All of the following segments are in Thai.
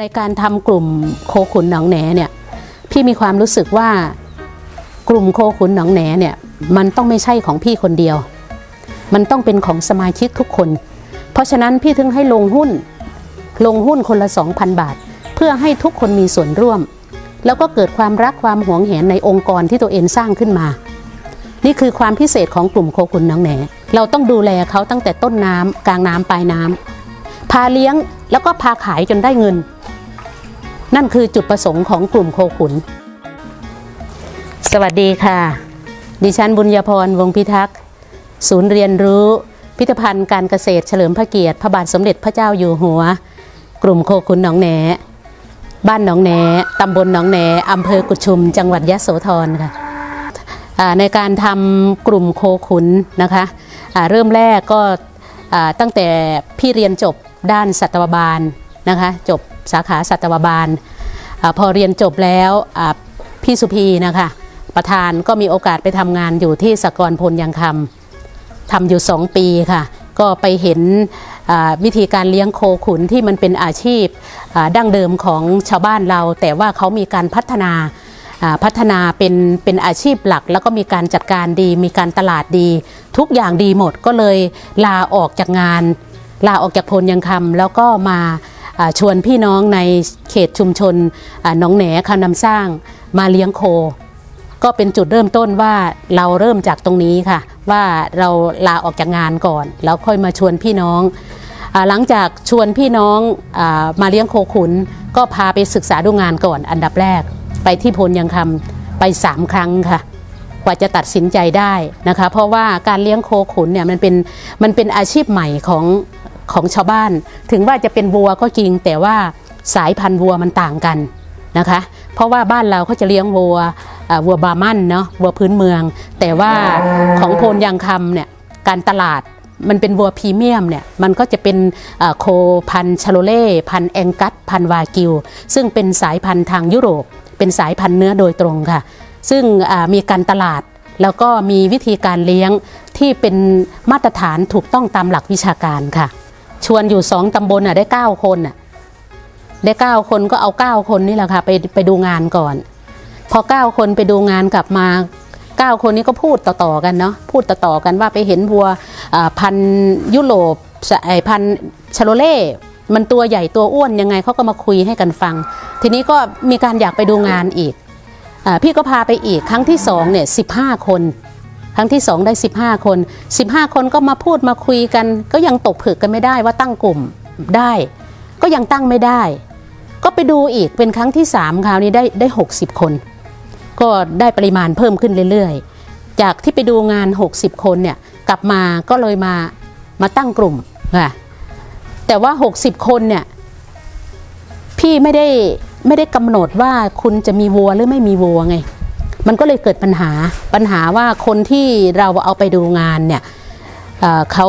ในการทำกลุ่มโคขุนหนองแหนเนี่ยพี่มีความรู้สึกว่ากลุ่มโคขุนหนองแหนเนี่ยมันต้องไม่ใช่ของพี่คนเดียว มันต้องเป็นของสมาชิกทุกคน เพราะฉะนั้นพี่ถึงให้ลงหุ้นลงหุ้นคนละ 2,000 บาท เพื่อให้ทุกคนมีส่วนร่วม แล้วก็เกิดความรักความหวงแหนในองค์กรที่ตัวเองสร้างขึ้นมา นี่คือความพิเศษของกลุ่มโคขุนหนองแหนเราต้องดูแลเขาตั้งแต่ต้นน้ำกลางน้ำปลายน้ำพาเลี้ยงแล้วก็พาขายจนได้เงิน นั่นคือจุดประสงค์ของกลุ่มโคขุน สวัสดีค่ะ ดิฉันบุญญาพรวงศพิทักษ์ ศูนย์เรียนรู้พิพิธภัณฑ์การเกษตรเฉลิมพระเกียรติ พระบาทสมเด็จพระเจ้าอยู่หัว กลุ่มโคขุนหนองแหนบ้านหนองแหนตำบลหนองแหนอำเภอกุชุม จังหวัดยะโสธรค่ะในการทำกลุ่มโคขุนนะคะอ่าเริ่มแรกก็ตั้งแต่พี่เรียนจบด้านสัตวบาลนะคะ จบ สาขาสัตวบาลอพอเรียนจบแล้วพี่สุพีนะคะประธานก็มีโอกาสไปทำงานอยู่ที่สกรพลยังคำทำอยู่2ปีค่ะ ก็ไปเห็นวิธีการเลี้ยงโคขุนที่มันเป็นอาชีพดั้งเดิมของชาวบ้านเรา แต่ว่าเขามีการพัฒนาพัฒนาเป็นเป็นอาชีพหลัก แล้วก็มีการจัดการดี มีการตลาดดี ทุกอย่างดีหมดก็เลยลาออกจากงาน ลาออกจากพลยังคำแล้วก็มาา ชวนพี่น้องในเขตชุมชนหนองแหนคำนำสร้างมาเลี้ยงโค ก็เป็นจุดเริ่มต้นว่าเราเริ่มจากตรงนี้ค่ะ ว่าเราลาออกจากงานก่อน แล้วค่อยมาชวนพี่น้อง หลังจากชวนพี่น้องอมาเลี้ยงโคขุน ก็พาไปศึกษาดูงานก่อนอันดับแรก ไปที่พลยังคำไปสามครั้งค่ะกว่าจะตัดสินใจได้นะคะ เพราะว่าการเลี้ยงโคขุนเนี่ยมันเป็นมันเป็นอาชีพใหม่ของ ของชาวบ้าน ถึงว่าจะเป็นวัวก็จริง แต่ว่าสายพันธุ์วัวมันต่างกันนะคะ เพราะว่าบ้านเราเขาจะเลี้ยงวัววัวบามันเนาะวัวพื้นเมือง แต่ว่าของโพนยางคำเนี่ยการตลาดมันเป็นวัวพรีเมียมเนี่ยมันก็จะเป็นโคพันชาโลเล่พันแองกัสพันวากิว ซึ่งเป็นสายพันธุ์ทางยุโรป เป็นสายพันธุ์เนื้อโดยตรงค่ะ ซึ่งมีการตลาดแล้วก็มีวิธีการเลี้ยงที่เป็นมาตรฐานถูกต้องตามหลักวิชาการค่ะ ชวนอยู่สองตำบลอะได้9คนอะได้9คนก็เอา9คนนี่แหละค่ะไปไปดูงานก่อน พอ9คนไปดูงานกลับมา9คนนี้ก็พูดต่อๆกันเนาะพูดต่อๆกันว่าไปเห็นวัวอ่าพันยุโรปไอพันชโลเล่มันตัวใหญ่ตัวอ้วนยังไงเขาก็มาคุยให้กันฟัง ทีนี้ก็มีการอยากไปดูงานอีกอพี่ก็พาไปอีกครั้งที่สองเนี่ยสิบห้าคน ครั้งที่สองได้ 15 คน 15 คนก็มาพูดมาคุยกัน ก็ยังตกผึกกันไม่ได้ว่าตั้งกลุ่มได้ ก็ยังตั้งไม่ได้ ก็ไปดูอีกเป็นครั้งที่ 3 คราวนี้ได้ได้ 60 คน ก็ได้ปริมาณเพิ่มขึ้นเรื่อยๆ จากที่ไปดูงาน 60 คนเนี่ยกลับมาก็เลยมามาตั้งกลุ่มค่ะแต่ว่า 60 คนเนี่ยพี่ไม่ได้ไม่ได้กำหนดว่าคุณจะมีวัวหรือไม่มีวัวไง มันก็เลยเกิดปัญหาปัญหาว่าคนที่เราเอาไปดูงานเนี่ยเเขา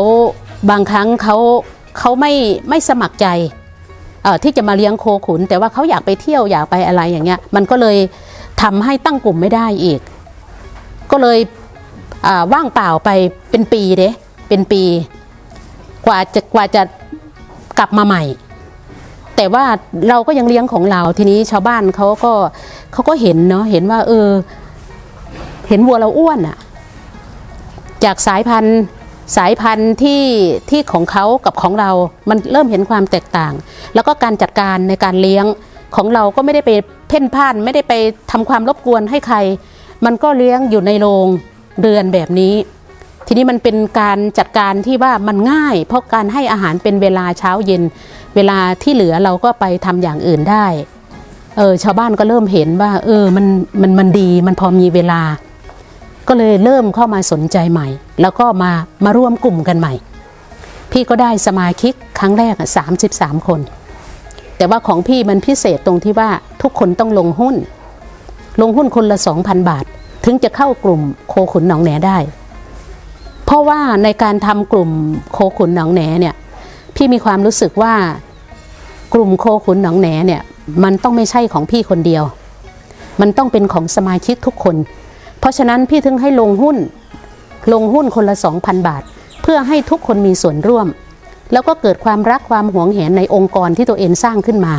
บางครั้งเขาเขาไม่ไม่สมัครใจที่จะมาเลี้ยงโคขุน แต่ว่าเขาอยากไปเที่ยวอยากไปอะไรอย่างเงี้ยมันก็เลยทำให้ตั้งกลุ่มไม่ได้อีก ก็เลยว่างเปล่าไปเป็นปีเด้เป็นปี กว่าจะกว่าจะกลับมาใหม่ แต่ว่าเราก็ยังเลี้ยงของเราทีนี้ชาวบ้านเขาก็เขาก็เห็นเนาะเห็นว่า เออ เห็นวัวเราอ้วนอะจากสายพันธุ์สายพันธุ์ที่ที่ของเขากับของเรา มันเริ่มเห็นความแตกต่าง แล้วก็การจัดการในการเลี้ยงของเราก็ไม่ได้ไปเพ่นพ่าน ไม่ได้ไปทำความรบกวนให้ใคร มันก็เลี้ยงอยู่ในโรงเรือนแบบนี้ ทีนี้มันเป็นการจัดการที่ว่ามันง่าย เพราะการให้อาหารเป็นเวลาเช้าเย็น เวลาที่เหลือเราก็ไปทำอย่างอื่นได้ เออชาวบ้านก็เริ่มเห็นว่า เออมันมันมันดีมันพอมีเวลา ก็เลยเริ่มเข้ามาสนใจใหม่ แล้วก็มามาร่วมกลุ่มกันใหม่ พี่ก็ได้สมาชิกครั้งแรกสามสิบสามคน แต่ว่าของพี่มันพิเศษตรงที่ว่าทุกคนต้องลงหุ้น ลงหุ้นคนละสองพันบาท ถึงจะเข้ากลุ่มโคขุนหนองแหนได้ เพราะว่าในการทำกลุ่มโคขุนหนองแหนเนี่ยพี่มีความรู้สึกว่ากลุ่มโคขุนหนองแหนเนี่ยมันต้องไม่ใช่ของพี่คนเดียว มันต้องเป็นของสมาชิกทุกคน ราะฉะนั้นพี่ถึงให้ลงหุ้น ลงหุ้นคนละ 2,000 บาท เพื่อให้ทุกคนมีส่วนร่วม แล้วก็เกิดความรักความหวงแหนในองค์กรที่ตัวเองสร้างขึ้นมา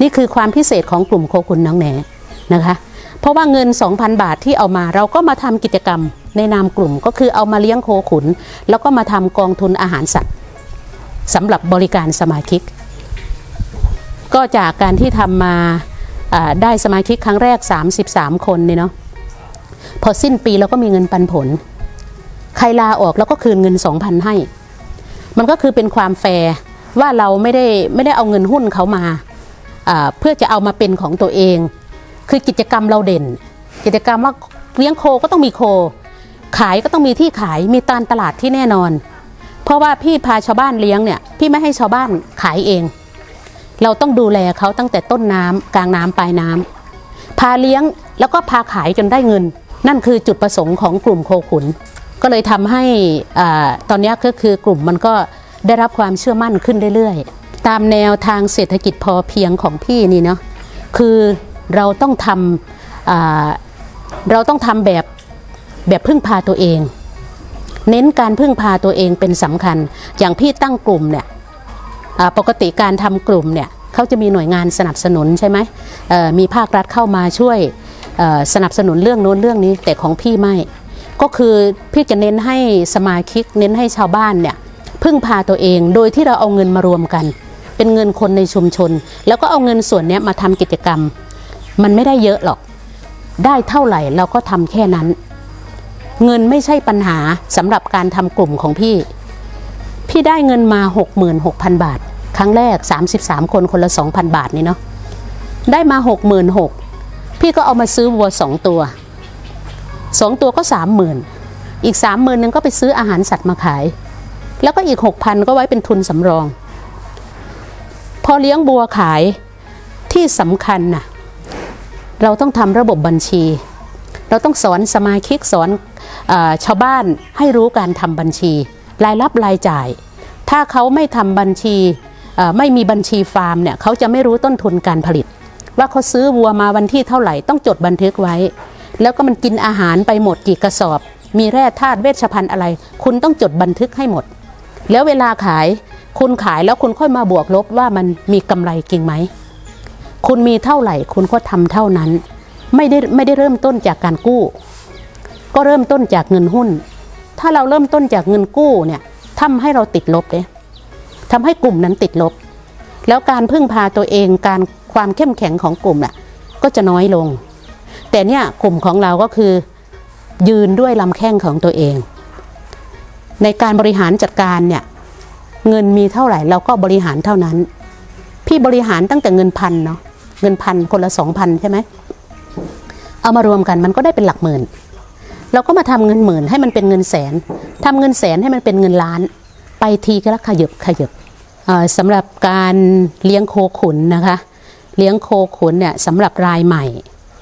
นี่คือความพิเศษของกลุ่มโคขุนน้องแหนนะคะ เพราะว่าเงิน 2,000 บาทที่เอามาเราก็มาทำกิจกรรมในนามกลุ่มก็คือเอามาเลี้ยงโคขุน แล้วก็มาทำกองทุนอาหารสัตว์สำหรับบริการสมาชิก ก็จากการที่ทำมาอ่าได้สมาชิกครั้งแรก 33 คนเนี่ยเนาะ พอสิ้นปีเราก็มีเงินปันผล ใครลาออกแล้วก็คืนเงิน2,000ให้ มันก็คือเป็นความแฟร์ว่าเราไม่ได้ไม่ได้เอาเงินหุ้นเขามา เพื่อจะเอามาเป็นของตัวเอง คือกิจกรรมเราเด่น กิจกรรมว่าเลี้ยงโคก็ต้องมีโค ขายก็ต้องมีที่ขายมีตานตลาดที่แน่นอน เพราะว่าพี่พาชาวบ้านเลี้ยงเนี่ยพี่ไม่ให้ชาวบ้านขายเอง เราต้องดูแลเขาตั้งแต่ต้นน้ำกลางน้ำปลายน้ำพาเลี้ยงแล้วก็พาขายจนได้เงิน นั่นคือจุดประสงค์ของกลุ่มโคขุน ก็เลยทำให้ตอนนี้ก็คือกลุ่มมันก็ได้รับความเชื่อมั่นขึ้นเรื่อยๆ ตามแนวทางเศรษฐกิจพอเพียงของพี่นี่เนาะคือเราต้องทำเราต้องทำแบบแบบพึ่งพาตัวเอง เน้นการพึ่งพาตัวเองเป็นสำคัญ อย่างพี่ตั้งกลุ่มเนี่ยปกติการทำกลุ่มเนี่ยเขาจะมีหน่วยงานสนับสนุนใช่ไหมมีภาครัฐเข้ามาช่วย สนับสนุนเรื่องโน้นเรื่องนี้แต่ของพี่ไม่ ก็คือพี่จะเน้นให้สมาชิก เน้นให้ชาวบ้านเนี่ยพึ่งพาตัวเองโดยที่เราเอาเงินมารวมกัน เป็นเงินคนในชุมชน แล้วก็เอาเงินส่วนนี้มาทำกิจกรรม มันไม่ได้เยอะหรอก ได้เท่าไหร่เราก็ทำแค่นั้น เงินไม่ใช่ปัญหาสำหรับการทำกลุ่มของพี่ พี่ได้เงินมา 66,000 บาท ครั้งแรก 33 คนคนละ 2,000 บาทนี่เนาะได้มา 66,000 พี่ก็เอามาซื้อวัว2ตัว2ตัวก็30,000อีก30,000นึงก็ไปซื้ออาหารสัตว์มาขาย แล้วก็อีก6,000ก็ไว้เป็นทุนสำรอง พอเลี้ยงบัวขายที่สำคัญน่ะเราต้องทำระบบบัญชี เราต้องสอนสมาชิกสอนอชาวบ้านให้รู้การทำบัญชี รายรับรายจ่าย ถ้าเขาไม่ทำบัญชีไม่มีบัญชีฟาร์มเนี่ยเขาจะไม่รู้ต้นทุนการผลิต ว่าเขาซื้อวัวมาวันที่เท่าไหร่ต้องจดบันทึกไว้ แล้วก็มันกินอาหารไปหมดกี่กระสอบ มีแร่ธาตุเวชภัณฑ์อะไร คุณต้องจดบันทึกให้หมด แล้วเวลาขายคุณขายแล้วคุณค่อยมาบวกลบว่ามันมีกำไรจริงไหม คุณมีเท่าไหร่คุณก็ทำเท่านั้น ไม่ได้ไม่ได้เริ่มต้นจากการกู้ ก็เริ่มต้นจากเงินหุ้น ถ้าเราเริ่มต้นจากเงินกู้เนี่ยทำให้เราติดลบเลยทำให้กลุ่มนั้นติดลบ แล้วการพึ่งพาตัวเองการ ความเข้มแข็งของกลุ่มน่ะก็จะน้อยลง แต่เนี่ยกลุ่มของเราก็คือ ยืนด้วยลำแข้งของตัวเอง ในการบริหารจัดการเนี่ยเงินมีเท่าไหร่เราก็บริหารเท่านั้น พี่บริหารตั้งแต่เงินพันเนาะเงินพันคนละสองพันใช่ไหมเอามารวมกันมันก็ได้เป็นหลักหมื่น เราก็มาทำเงินหมื่นให้มันเป็นเงินแสนทำเงินแสนให้มันเป็นเงินล้าน ไปทีก็ละขยับขยับสำหรับการเลี้ยงโคขุนนะคะ เลี้ยงโคขุนเนี่ยสำหรับรายใหม่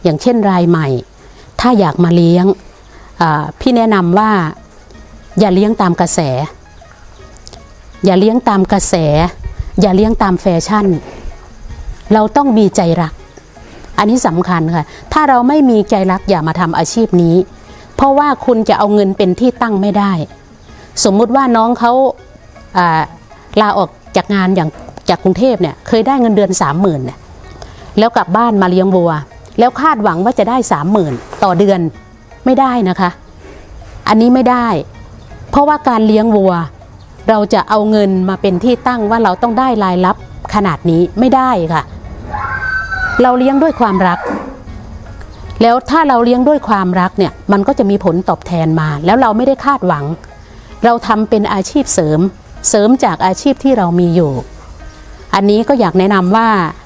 อย่างเช่นรายใหม่ ถ้าอยากมาเลี้ยงพี่แนะนำว่าอย่าเลี้ยงตามกระแส อย่าเลี้ยงตามกระแส อย่าเลี้ยงตามแฟชั่น เราต้องมีใจรัก อันนี้สำคัญค่ะ ถ้าเราไม่มีใจรักอย่ามาทำอาชีพนี้ เพราะว่าคุณจะเอาเงินเป็นที่ตั้งไม่ได้ สมมุติว่าน้องเขาาลาออกจากงานอย่างจากกรุงเทพเนี่ยเคยได้เงินเดือนสามหมื่นเนี่ย แล้วกลับบ้านมาเลี้ยงวัว แล้วคาดหวังว่าจะได้สามหมื่นต่อเดือนไม่ได้นะคะ อันนี้ไม่ได้ เพราะว่าการเลี้ยงวัว เราจะเอาเงินมาเป็นที่ตั้งว่าเราต้องได้รายรับขนาดนี้ไม่ได้ค่ะ เราเลี้ยงด้วยความรัก แล้วถ้าเราเลี้ยงด้วยความรักเนี่ยมันก็จะมีผลตอบแทนมา แล้วเราไม่ได้คาดหวัง เราทำเป็นอาชีพเสริม เสริมจากอาชีพที่เรามีอยู่ อันนี้ก็อยากแนะนำว่าอ่า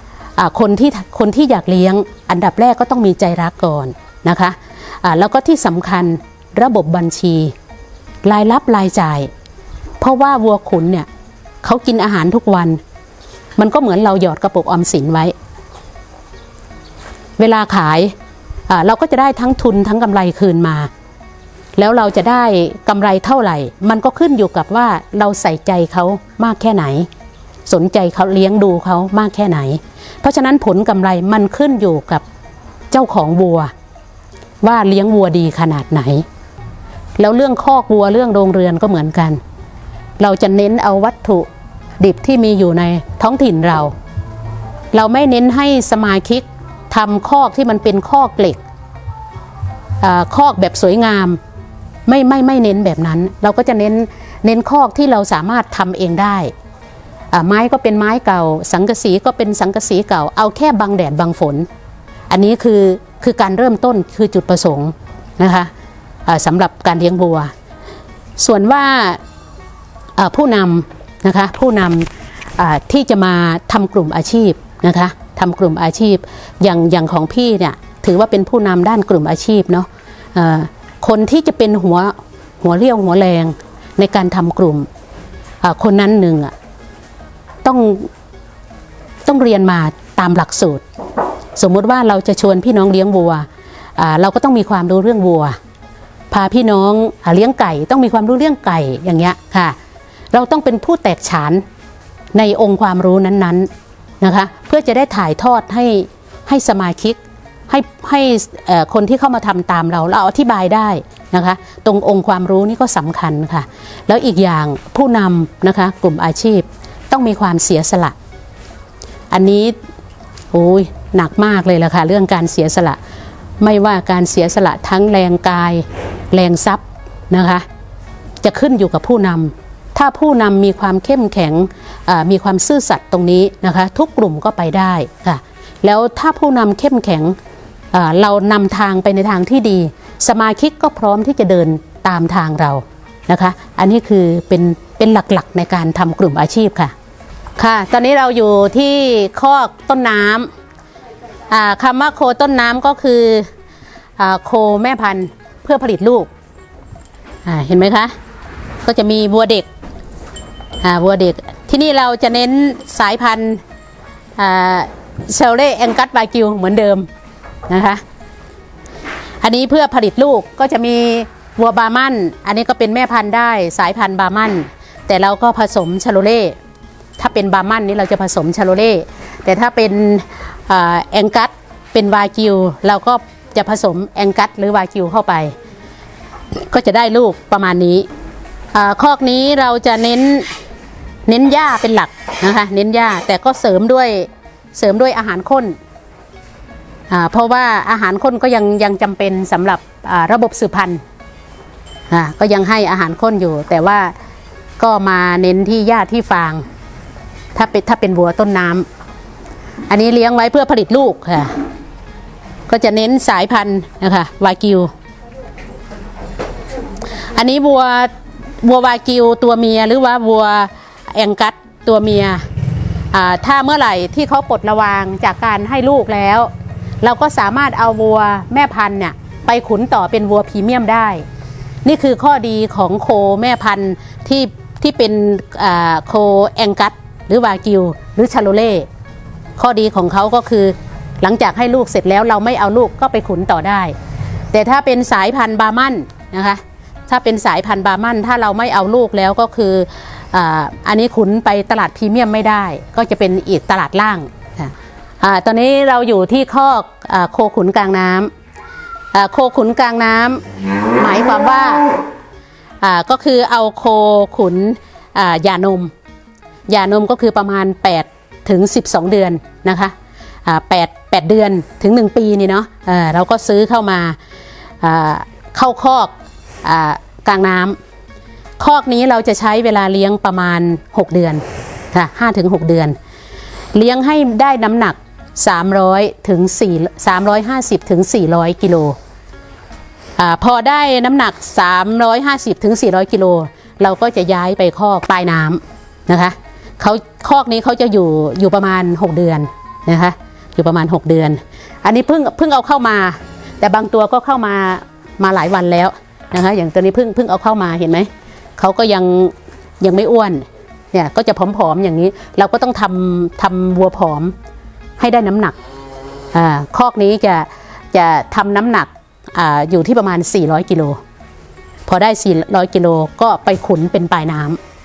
คนที่คนที่อยากเลี้ยงอันดับแรกก็ต้องมีใจรักก่อนนะคะแล้วก็ที่สำคัญระบบบัญชี รายรับรายจ่าย เพราะว่าวัวขุนเนี่ยเขากินอาหารทุกวัน มันก็เหมือนเราหยอดกระปุกออมสินไว้ เวลาขายเราก็จะได้ทั้งทุนทั้งกำไรคืนมา แล้วเราจะได้กำไรเท่าไหร่ มันก็ขึ้นอยู่กับว่าเราใส่ใจเขามากแค่ไหน สนใจเขาเลี้ยงดูเขามากแค่ไหน เพราะฉะนั้นผลกำไรมันขึ้นอยู่กับเจ้าของวัว ว่าเลี้ยงวัวดีขนาดไหน แล้วเรื่องคอกวัวเรื่องโรงเรือนก็เหมือนกัน เราจะเน้นเอาวัตถุดิบที่มีอยู่ในท้องถิ่นเรา เราไม่เน้นให้สมาชิกทำคอกที่มันเป็นคอกเหล็กอคอกแบบสวยงาม ไม่ไม่ไม่เน้นแบบนั้น เราก็จะเน้นเน้นคอกที่เราสามารถทำเองได้ ไม้ก็เป็นไม้เก่า สังกะสีก็เป็นสังกะสีเก่า เอาแค่บังแดดบังฝน อันนี้คือคือการเริ่มต้นคือจุดประสงค์นะคะสำหรับการเลี้ยงวัว ส่วนว่าผู้นำนะคะผู้นำที่จะมาทำกลุ่มอาชีพนะคะทำกลุ่มอาชีพอย่างอย่างของพี่เนี่ยถือว่าเป็นผู้นำด้านกลุ่มอาชีพเนาะคนที่จะเป็นหัวหัวเรี่ยวหัวแรงในการทำกลุ่มคนนั้นหนึ่งอะ ต้องต้องเรียนมาตามหลักสูตร สมมุติว่าเราจะชวนพี่น้องเลี้ยงวัว เราก็ต้องมีความรู้เรื่องวัว พาพี่น้องอเลี้ยงไก่ ต้องมีความรู้เรื่องไก่อย่างเงี้ยค่ะ เราต้องเป็นผู้แตกฉานในองค์ความรู้นั้นๆนะคะเพื่อจะได้ถ่ายทอดให้ให้สมาชิกให้ให้คนที่เข้ามาทำตามเราเราอธิบายได้นะคะ ตรงองค์ความรู้นี่ก็สำคัญค่ะ แล้วอีกอย่างผู้นำนะคะกลุ่มอาชีพ ต้องมีความเสียสละ อันนี้โอ้ยหนักมากเลยล่ะค่ะเรื่องการเสียสละ ไม่ว่าการเสียสละทั้งแรงกายแรงทรัพย์นะคะจะขึ้นอยู่กับผู้นำถ้าผู้นำมีความเข้มแข็งอ่ามีความซื่อสัตย์ตรงนี้นะคะ ทุกกลุ่มก็ไปได้ค่ะแล้วถ้าผู้นำเข้มแข็งอ่าเรานำทางไปในทางที่ดี สมาชิกก็พร้อมที่จะเดินตามทางเรานะคะ อันนี้คือเป็นเป็นหลักๆในการทำกลุ่มอาชีพค่ะ ค่ะ ตอนนี้เราอยู่ที่คอกต้นน้ำคำว่าโคต้นน้ำก็คืออโคแม่พันธุ์เพื่อผลิตลูก เห็นไหมคะ ก็จะมีวัวเด็กวัวเด็ก ที่นี่เราจะเน้นสายพันธุ์เชลเล่แองกัสบากิวเหมือนเดิมนะคะ อันนี้เพื่อผลิตลูกก็จะมีวัวบามัน อันนี้ก็เป็นแม่พันธุ์ได้สายพันธุ์บามัน แต่เราก็ผสมชาโลเล่ ถ้าเป็นบาร์มันนี่เราจะผสมชาโลเล่ แต่ถ้าเป็นแองกัสเป็นวากิวเราก็จะผสมแองกัสหรือวากิวเข้าไป ก็จะได้ลูกประมาณนี้คอกนี้เราจะเน้นเน้นหญ้าเป็นหลักนะคะเน้นหญ้าแต่ก็เสริมด้วยเสริมด้วยอาหารข้นเพราะว่าอาหารข้นก็ยังยังจำเป็นสำหรับระบบสืบพันธุ์ก็ยังให้อาหารข้นอยู่ แต่ว่าก็มาเน้นที่หญ้าที่ฟาง ถ้าเป็นถ้าเป็นวัวต้นน้ำอันนี้เลี้ยงไว้เพื่อผลิตลูกค่ะ ก็จะเน้นสายพันธุ์นะคะวากิว อันนี้วัววัววากิวตัวเมียหรือว่าวัวแองกัสตัวเมียถ้าเมื่อไหร่ที่เขาปลดระวางจากการให้ลูกแล้ว เราก็สามารถเอาวัวแม่พันธุ์เนี่ยไปขุนต่อเป็นวัวพรีเมียมได้ นี่คือข้อดีของโคแม่พันธุ์ที่ที่เป็นโคแองกัส หรือวากิว หรือชาโลเล่ข้อดีของเขาก็คือ หลังจากให้ลูกเสร็จแล้วเราไม่เอาลูกก็ไปขุนต่อได้ แต่ถ้าเป็นสายพันธุ์บามันนะคะถ้าเป็นสายพันธุ์บามันถ้าเราไม่เอาลูกแล้วก็คือออันนี้ขุนไปตลาดพรีเมียมไม่ได้ ก็จะเป็นอีกตลาดล่างอตอนนี้เราอยู่ที่คอกอโคขุนกลางน้ำโคขุนกลางน้ำหมายความว่าก็คือเอาโคขุนอ่าหย่านม ยานมก็คือประมาณ 8 ถึง 12 เดือนนะคะอ่า8 8เดือนถึง 1 ปีนี่เนาะเอ่อเราก็ซื้อเข้ามาเข้าคอกอกลางน้ำคอกนี้เราจะใช้เวลาเลี้ยงประมาณ 6 เดือนค่ะ5ถึง6เดือน เลี้ยงให้ได้น้ำหนัก 300ถึง4 350ถึง400กิโลอพอได้น้ำหนัก 350ถึง400กิโลเราก็จะย้ายไปคอกปลายน้ำนะคะ เขาคอกนี้เขาจะอยู่อยู่ประมาณ 6 เดือนนะคะอยู่ประมาณ 6 เดือน อันนี้เพิ่งเพิ่งเอาเข้ามา แต่บางตัวก็เข้ามามาหลายวันแล้วนะคะอย่างตัวนี้เพิ่งเพิ่งเอาเข้ามาเห็นไหมเขาก็ยังยังไม่อ้วนเนี่ยก็จะผอมๆอย่างนี้ เราก็ต้องทำทำวัวผอมให้ได้น้ำหนักอ่าคอกนี้จะจะทำน้ำหนักอ่าอยู่ที่ประมาณ 400 กิโลพอได้ 400 กิโลก็ไปขุนเป็นปลายน้ำ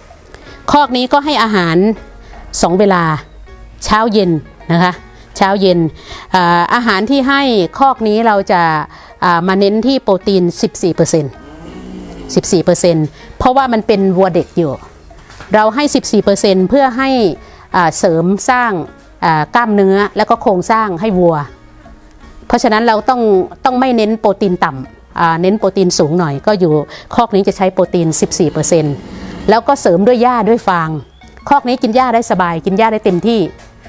คอกนี้ก็ให้อาหาร 2 เวลาเช้าเย็นนะคะเช้าเย็นอาอาหารที่ให้คอกนี้เราจะามาเน้นที่โปรตีน 14% 14%เพราะว่ามันเป็นวัวเด็กอยู่ เราให้ 14%เพื่อให้เสริมสร้างกล้ามเนื้อแล้วก็โครงสร้างให้วัว เพราะฉะนั้นเราต้องต้องไม่เน้นโปรตีนต่ำเน้นโปรตีนสูงหน่อยก็อยู่คอกนี้จะใช้โปรตีน 14% แล้วก็เสริมด้วยหญ้าด้วยฟาง คอกนี้กินหญ้าได้สบาย กินหญ้าได้เต็มที่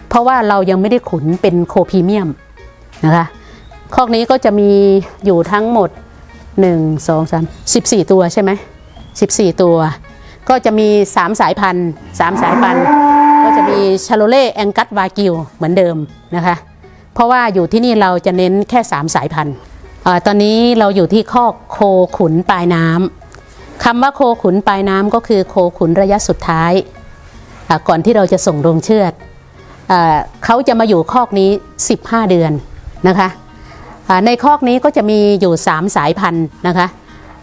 เพราะว่าเรายังไม่ได้ขุนเป็นโคพรีเมียมนะคะคอกนี้ก็จะมีอยู่ทั้งหมด 1 2 3 14 ตัวใช่ไหม14 ตัว ก็จะมี 3 สายพันธุ์3สายพันธุ์ ก็จะมีชาโลเล่แองกัสวากิวเหมือนเดิมนะคะ เพราะว่าอยู่ที่นี่เราจะเน้นแค่ 3 สายพันธุ์ตอนนี้เราอยู่ที่คอกโคขุนปลายน้ำ คำว่าโคขุนปลายน้ำก็คือโคขุนระยะสุดท้าย ก่อนที่เราจะส่งโรงเชือดอ่าเขาจะมาอยู่คอกนี้ 15 เดือนนะคะในคอกนี้ก็จะมีอยู่ 3 สายพันธุ์นะคะ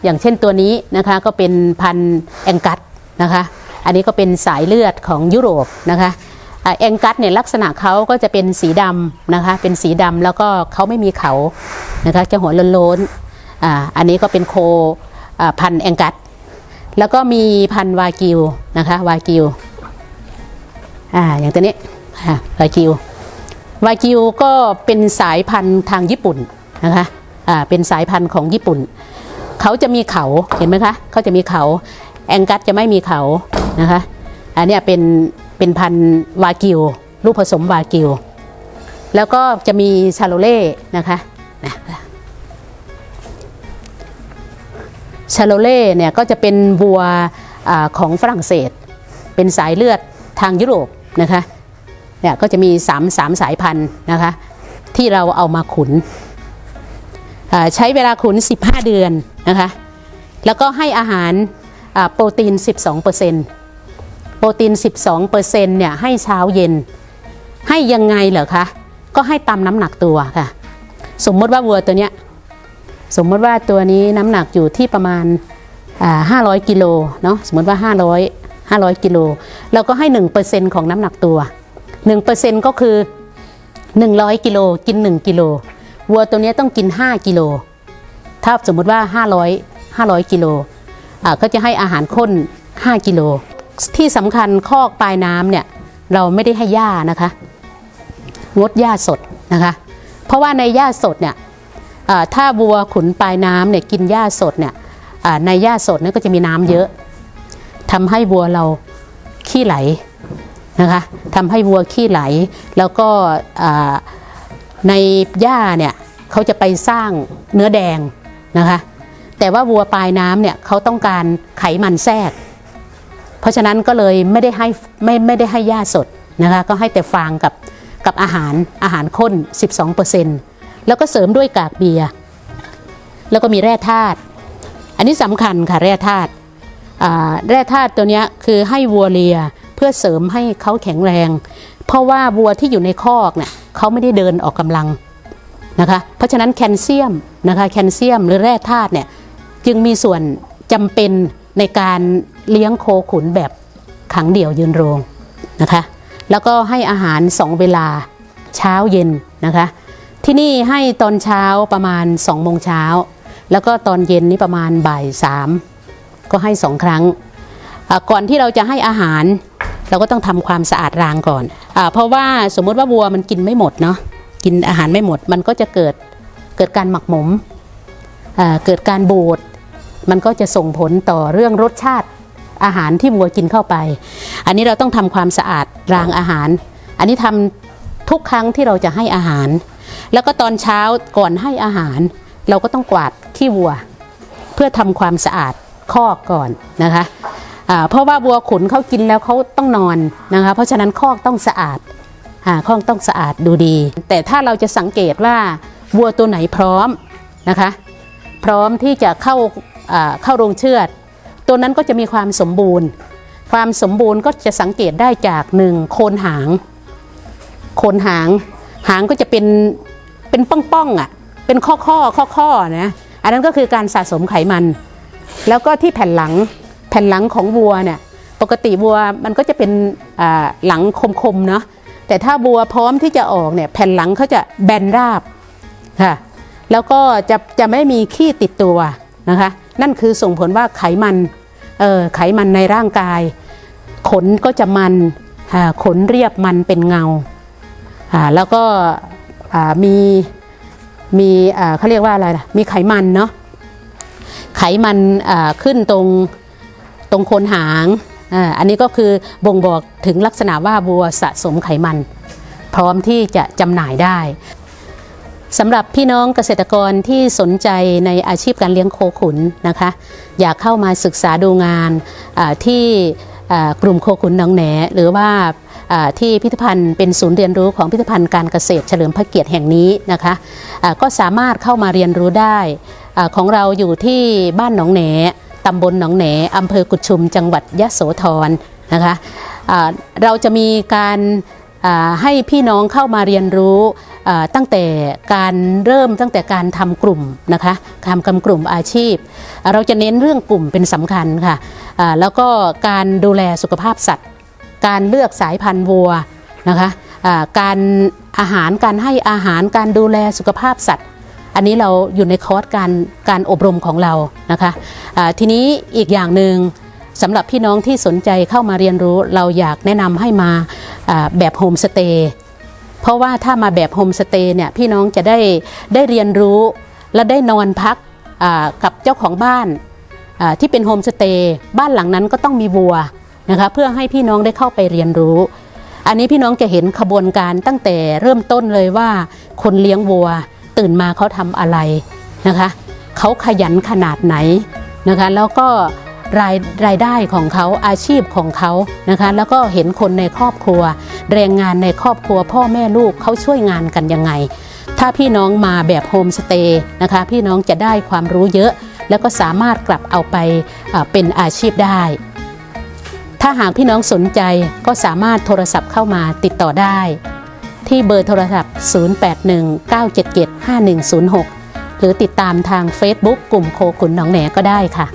อย่างเช่นตัวนี้นะคะก็เป็นพันธุ์แองกัสนะคะ อันนี้ก็เป็นสายเลือดของยุโรปนะคะแองกัสเนี่ยลักษณะเขาก็จะเป็นสีดำนะคะ เป็นสีดำแล้วก็เขาไม่มีเขานะคะจะหัวโล้นๆออันนี้ก็เป็นโค พันแองกัสแล้วก็มีพันวากิวนะคะวากิวอ่าอย่างตัวนี้อ่าวากิววากิวก็เป็นสายพันธุ์ทางญี่ปุ่นนะคะอ่าเป็นสายพันธุ์ของญี่ปุ่น เขาจะมีเขาเห็นไหมคะเขาจะมีเขาแองกัสจะไม่มีเขานะคะอันนี้เป็นเป็นพันธุ์วากิวลูกผสมวากิว แล้วก็จะมีชาโลเล่นะคะนะ ชาโลเล่เนี่ยก็จะเป็นวัวอของฝรั่งเศส เป็นสายเลือดทางยุโรปนะคะเนี่ยก็จะมี3ามสามสายพันธุ์นะคะที่เราเอามาขุน ใช้เวลาขุน 15 เดือนนะคะแล้วก็ให้อาหารโปรตีน 12%โปรตีน 12%เนี่ยให้เช้าเย็น ให้ยังไงเหรอคะ ก็ให้ตามน้ำหนักตัวค่ะ สมมติว่าวัวตัวเนี้ย สมมติว่าตัวนี้น้ำหนักอยู่ที่ประมาณ 500 กิโลเนาะสมมติว่า 500 500 กิโลเราก็ให้ 1%ของน้ำหนักตัว 1%ก็คือ 100 กิโลกิน 1 กิโลวัวตัวนี้ต้องกิน 5 กิโลถ้าสมมติว่า 500 500 กิโลอ่าก็จะให้อาหารข้น 5 กิโลที่สำคัญคอกปลายน้ำเนี่ยเราไม่ได้ให้หญ้านะคะ งดหญ้าสดนะคะ เพราะว่าในหญ้าสดเนี่ย ถ้าวัวขุนปลายน้ำเนี่ยกินหญ้าสดเนี่ยในหญ้าสดนี่ยก็จะมีน้ำเยอะทำให้วัวเราขี้ไหลนะคะทำให้วัวขี้ไหล แล้วก็ในหญ้าเนี่ยเขาจะไปสร้างเนื้อแดงนะคะแต่ว่าวัวปลายน้ำเนี่ยเขาต้องการไขมันแทรก เพราะฉะนั้นก็เลยไม่ได้ให้ไม่ไม่ได้ให้หญ้าสดนะคะก็ให้แต่ฟางกับกับอาหารอาหารข้น 12% แล้วก็เสริมด้วยกากเบียร์แล้วก็มีแร่ธาตุอันนี้สำคัญค่ะแร่ธาตุแร่ธาตุตัวนี้คือให้วัวเลียเพื่อเสริมให้เขาแข็งแรง เพราะว่าวัวที่อยู่ในคอกเนี่ยเขาไม่ได้เดินออกกำลังนะคะเพราะฉะนั้นแคลเซียมนะคะแคลเซียมหรือแร่ธาตุเนี่ยจึงมีส่วนจำเป็นในการเลี้ยงโคขุนแบบขังเดี่ยวยืนโรงนะคะแล้วก็ให้อาหาร2เวลาเช้าเย็นนะคะ ที่นี่ให้ตอนเช้าประมาณ2โมงเช้า แล้วก็ตอนเย็นนี่ประมาณบ่ายสามก็ให้สองครั้ง ก่อนที่เราจะให้อาหาร เราก็ต้องทำความสะอาดรางก่อนอเพราะว่าสมมุติว่าวัวมันกินไม่หมดเนาะกินอาหารไม่หมด มันก็จะเกิดเกิดการหมักหมมเกิดการบูดมันก็จะส่งผลต่อเรื่องรสชาติอาหารที่วัวกินเข้าไป อันนี้เราต้องทำความสะอาดรางอาหาร อันนี้ทำทุกครั้งที่เราจะให้อาหาร แล้วก็ตอนเช้าก่อนให้อาหาร เราก็ต้องกวาดขี้วัว เพื่อทำความสะอาดคอกก่อนนะคะเพราะว่าวัวขุนเขากินแล้วเขาต้องนอนนะคะ เพราะฉะนั้นคอกต้องสะอาดคอกต้องสะอาดดูดี แต่ถ้าเราจะสังเกตว่าวัวตัวไหนพร้อมนะคะ พร้อมที่จะเข้าอ่าเข้าโรงเชือด ตัวนั้นก็จะมีความสมบูรณ์ ความสมบูรณ์ก็จะสังเกตได้จากหนึ่งโคนหาง โคนหาง หางก็จะเป็นเป็นป้องๆอะ เป็นข้อข้อข้อข้อนะ อันนั้นก็คือการสะสมไขมัน แล้วก็ที่แผ่นหลังแผ่นหลังของวัวเนี่ยปกติวัวมันก็จะเป็นหลังคมๆเนาะแต่ถ้าวัวพร้อมที่จะออกเนี่ยแผ่นหลังเขาจะแบนราบค่ะแล้วก็จะจะไม่มีขี้ติดตัวนะคะนั่นคือส่งผลว่าไขมันเออไขมันในร่างกาย ขนก็จะมันขนเรียบมันเป็นเงา แล้วก็มีมีเขาเรียกว่าอะไรล่ะมีไขมันเนาะไขมันขึ้นตรงตรงโคนหางอันนี้ก็คือบ่งบอกถึงลักษณะว่าวัวสะสมไขมัน พร้อมที่จะจำหน่ายได้สำหรับพี่น้องเกษตรกรที่สนใจในอาชีพการเลี้ยงโคขุนนะคะ อยากเข้ามาศึกษาดูงานที่ กลุ่มโคขุนหนองแหนหรือว่าที่พิพิธภัณฑ์เป็นศูนย์เรียนรู้ของพิพิธภัณฑ์การเกษตรเฉลิมพระเกียรติแห่งนี้นะคะก็สามารถเข้ามาเรียนรู้ได้ของเราอยู่ที่บ้านหนองแหนตำบลหนองแหนอำเภอกุดชุมจังหวัดยะโสธรนะคะเราจะมีการให้พี่น้องเข้ามาเรียนรู้ ตั้งแต่การเริ่มตั้งแต่การทำกลุ่มนะคะทำกำกลุ่มอาชีพ เราจะเน้นเรื่องกลุ่มเป็นสำคัญค่ะแล้วก็การดูแลสุขภาพสัตว์ การเลือกสายพันธุ์วัวนะคะการอาหารการให้อาหารการดูแลสุขภาพสัตว์ อันนี้เราอยู่ในคอร์สการการอบรมของเรานะคะทีนี้อีกอย่างหนึ่งสำหรับพี่น้องที่สนใจเข้ามาเรียนรู้ เราอยากแนะนำให้มาแบบโฮมสเตย์ เพราะว่าถ้ามาแบบโฮมสเตย์เนี่ยพี่น้องจะได้ได้เรียนรู้และได้นอนพักกับเจ้าของบ้านที่เป็นโฮมสเตย์บ้านหลังนั้นก็ต้องมีวัวนะคะเพื่อให้พี่น้องได้เข้าไปเรียนรู้ อันนี้พี่น้องจะเห็นขบวนการตั้งแต่เริ่มต้นเลยว่าคนเลี้ยงวัวตื่นมาเขาทำอะไรนะคะเขาขยันขนาดไหนนะคะแล้วก็รายรายได้ของเขาอาชีพของเขานะคะแล้วก็เห็นคนในครอบครัว แรงงานในครอบครัวพ่อแม่ลูกเขาช่วยงานกันยังไง ถ้าพี่น้องมาแบบโฮมสเตย์นะคะพี่น้องจะได้ความรู้เยอะ แล้วก็สามารถกลับเอาไปเป็นอาชีพได้ ถ้าหากพี่น้องสนใจก็สามารถโทรศัพท์เข้ามาติดต่อได้ ที่เบอร์โทรศัพท์ 0819775106 หรือติดตามทาง Facebook กลุ่มโคขุนหนองแหนก็ได้ค่ะ